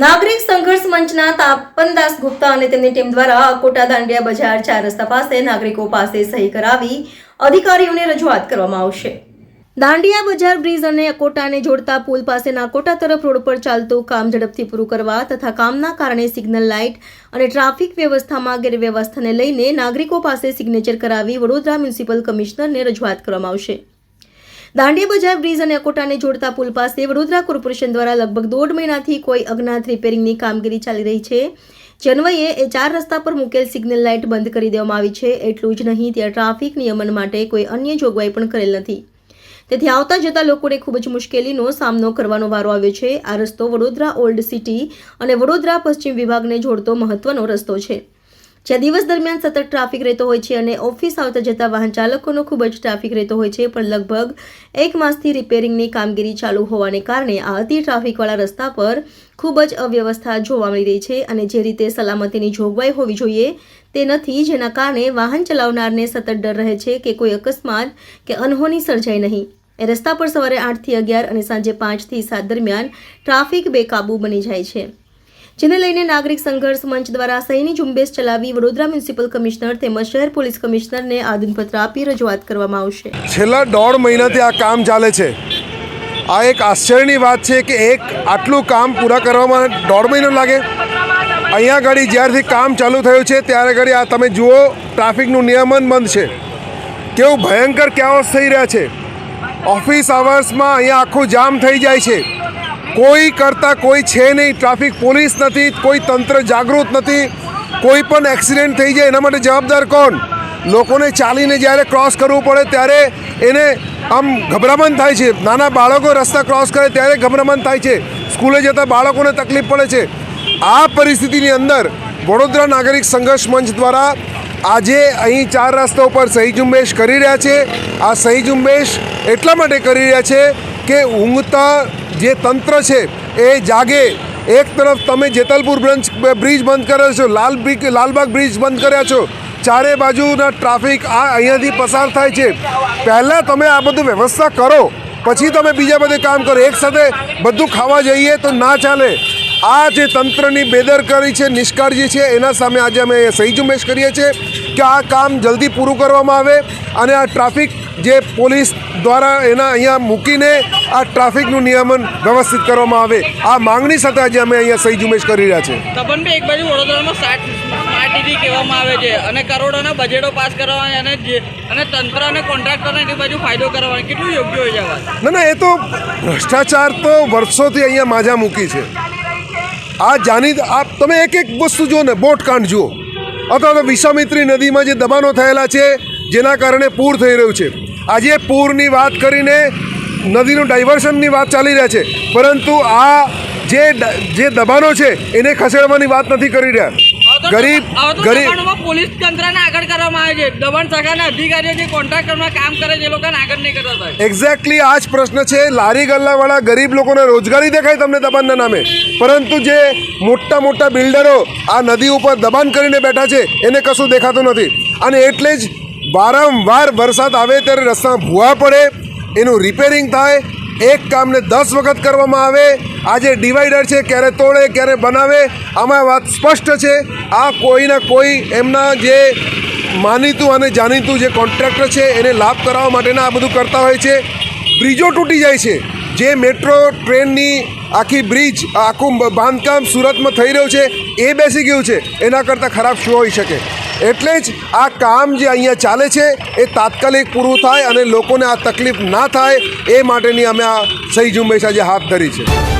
નાગરિક સંઘર્ષ મંચના તાપનદાસ ગુપ્તા અને તેમની ટીમ દ્વારા અકોટા દાંડિયા બજાર ચાર રસ્તા પાસે નાગરિકો પાસે સહી કરાવી અધિકારીઓને રજૂઆત કરવામાં આવશે. દાંડિયા બજાર બ્રિજ અને અકોટાને જોડતા પુલ પાસેના અકોટા તરફ રોડ પર ચાલતું કામ ઝડપથી પૂરું કરવા તથા કામના કારણે સિગ્નલ લાઇટ અને ટ્રાફિક વ્યવસ્થામાં ગેરવ્યવસ્થાને લઈને નાગરિકો પાસે સિગ્નેચર કરાવી વડોદરા મ્યુનિસિપલ કમિશનરને રજૂઆત કરવામાં આવશે. દાંડિયા બજાર બ્રિજ અને અકોટાને જોડતા પુલ પાસે વડોદરા કોર્પોરેશન દ્વારા લગભગ દોઢ મહિનાથી કોઈ અજ્ઞાત રિપેરિંગની કામગીરી ચાલી રહી છે. જનવઈએ એ ચાર રસ્તા પર મૂકેલ સિગ્નલ લાઇટ બંધ કરી દેવામાં આવી છે. એટલું જ નહીં, ત્યાં ટ્રાફિક નિયમન માટે કોઈ અન્ય જોગવાઈ પણ કરેલ નથી. તેથી આવતા જતા લોકોને ખૂબ જ મુશ્કેલીનો સામનો કરવાનો વારો આવ્યો છે. આ રસ્તો વડોદરા ઓલ્ડ સિટી અને વડોદરા પશ્ચિમ વિભાગને જોડતો મહત્વનો રસ્તો છે. જ્યાં દિવસ દરમિયાન સતત ટ્રાફિક રહેતો હોય છે અને ઓફિસ આવતા જતા વાહન ચાલકોનો ખૂબ જ ટ્રાફિક રહેતો હોય છે, પણ લગભગ એક માસથી રિપેરિંગની કામગીરી ચાલુ હોવાને કારણે આ અતિ ટ્રાફિકવાળા રસ્તા પર ખૂબ જ અવ્યવસ્થા જોવા મળી રહી છે અને જે રીતે સલામતીની જોગવાઈ હોવી જોઈએ તે નથી, જેના કારણે વાહન ચલાવનારને સતત ડર રહે છે કે કોઈ અકસ્માત કે અનહોની સર્જાય નહીં. એ રસ્તા પર સવારે આઠથી અગિયાર અને સાંજે પાંચથી સાત દરમિયાન ટ્રાફિક બેકાબુ બની જાય છે. જેને લઈને નાગરિક સંઘર્ષ મંચ દ્વારા સહીની ઝુંબેશ ચલાવી વડોદરા મ્યુનિસિપલ કમિશનર તેમજ શહેર પોલીસ કમિશનરને આદનપત્ર આપી રજૂઆત કરવામાં આવશે. છેલ્લા દોઢ મહિનાથી આ કામ ચાલે છે. આ એક આશ્ચર્યની વાત છે કે એક આટલું કામ પૂરા કરવામાં દોઢ મહિનો લાગે. અહીંયા આગળ જ્યારથી કામ ચાલુ થયું છે, ત્યારે આગળ આ તમે જુઓ, ટ્રાફિકનું નિયમન બંધ છે. કેવું ભયંકર ક્યાઓસ થઈ રહ્યા છે. ઓફિસ આવર્સમાં અહીંયા આખું જામ થઈ જાય છે. કોઈ કરતાં કોઈ છે નહીં, ટ્રાફિક પોલીસ નથી, કોઈ તંત્ર જાગૃત નથી, કોઈ પણ એક્સિડન્ટ થઈ જાય એના માટે જવાબદાર કોણ? લોકોને ચાલીને જ્યારે ક્રોસ કરવું પડે ત્યારે એને આમ ગભરામણ થાય છે. નાના બાળકો રસ્તા ક્રોસ કરે ત્યારે ગભરામણ થાય છે. સ્કૂલે જતા બાળકોને તકલીફ પડે છે. આ પરિસ્થિતિની અંદર વડોદરા નાગરિક સંઘર્ષ મંચ દ્વારા આજે અહીં ચાર રસ્તા ઉપર સહી ઝુંબેશ કરી રહ્યા છે. આ સહી ઝુંબેશ એટલા માટે કરી રહ્યા છે કે ઊંઘતા જે તંત્ર છે, એ જાગે. એક તરફ તમે જેતલપુર બ્રંચ બ્રિજ બંધ કર્યો છો, લાલ લાલબાગ બ્રિજ બંધ કર્યા છો, ચારે બાજુના ટ્રાફિક આ અહીંયાથી પસાર થાય છે. પહેલાં તમે આ બધું વ્યવસ્થા કરો, પછી તમે બીજા બધે કામ કરો. એક સાથે બધું ખાવા જઈએ તો ના ચાલે. આ જે તંત્રની બેદરકારી છે, નિષ્કાળજી છે, એના સામે આજે અમે સહી ઝુંબેશ કરીએ છીએ કે આ કામ જલ્દી પૂરું કરવામાં આવે. અને આ ટ્રાફિક જે પોલીસ દ્વારા એના અહીંયા મૂકીને આ ટ્રાફિકનું નિયમન વ્યવસ્થિત કરવામાં આવે આ માંગણી સાથે આજે અમે અહીંયા સહી ઝુંબેશ કરી રહ્યા છે તપનભાઈ એક બાજુ વડોદરામાં સાત સ્માર્ટ સિટી કહેવામાં આવે છે અને કરોડોના બજેટો પાસ કરવાના અને જે અને તંત્ર અને કોન્ટ્રાક્ટરને એની બાજુ ફાયદો કરવાનો. કેટલું યોગ્ય હોય છે ના ના એ તો ભ્રષ્ટાચાર તો વર્ષોથી અહીંયા માજા મૂકી છે. આ જાણી આ તમે એક એક વસ્તુ જુઓ ને બોટ કાંડ જુઓ. અથવા તો વિશ્વામિત્રી નદીમાં જે દબાણો થયેલા છે જેના કારણે પૂર થઈ રહ્યું છે. આજે પૂરની વાત કરીને નદીનું ડાયવર્શનની વાત ચાલી રહ્યા છે. પરંતુ આ જે જે દબાણો છે એને ખસેડવાની વાત નથી કરી રહ્યા. ગરીબ ગરીબ પોલીસ તંત્રને આગળ કરવામાં આવે છે. દબાણ શાખાના અધિકારીઓ જે કોન્ટ્રાક્ટરમાં કામ કરે છે એ લોકોને આગળ નહીં કરતા એક્ઝેક્ટલી આ જ પ્રશ્ન છે. લારી ગલ્લાવાળા ગરીબ લોકોને રોજગારી દેખાય તમને દબાણના નામે. પરંતુ જે મોટા મોટા બિલ્ડરો આ નદી ઉપર દબાણ કરીને બેઠા છે એને કશું દેખાતું નથી. અને એટલે જ વારંવાર વરસાદ આવે ત્યારે રસ્તા ભૂવા પડે, એનું રિપેરિંગ થાય, એક કામને દસ વખત કરવામાં આવે, આજે ડિવાઈડર છે, ક્યારે તોડે, ક્યારે બનાવે, આમાં વાત સ્પષ્ટ છે, આ કોઈના કોઈ એમના જે માનીતું અને જાણીતું જે કોન્ટ્રાક્ટર છે, એને લાભ કરાવવા માટેના આ બધું કરતા હોય છે. બ્રિજો તૂટી જાય છે. જે મેટ્રો ટ્રેનની આખી બ્રિજ આખું બાંધકામ સુરતમાં થઈ રહ્યું છે, એ બેસી ગયું છે. એના કરતાં ખરાબ શું હોઈ શકે? એટલે જ આ કામ જે અહીંયા ચાલે છે, એ તાત્કાલિક પૂરું થાય અને લોકોને આ તકલીફ ના થાય, એ માટેની અમે આ સહી ઝુંબેશ આજે હાથ ધરી છે.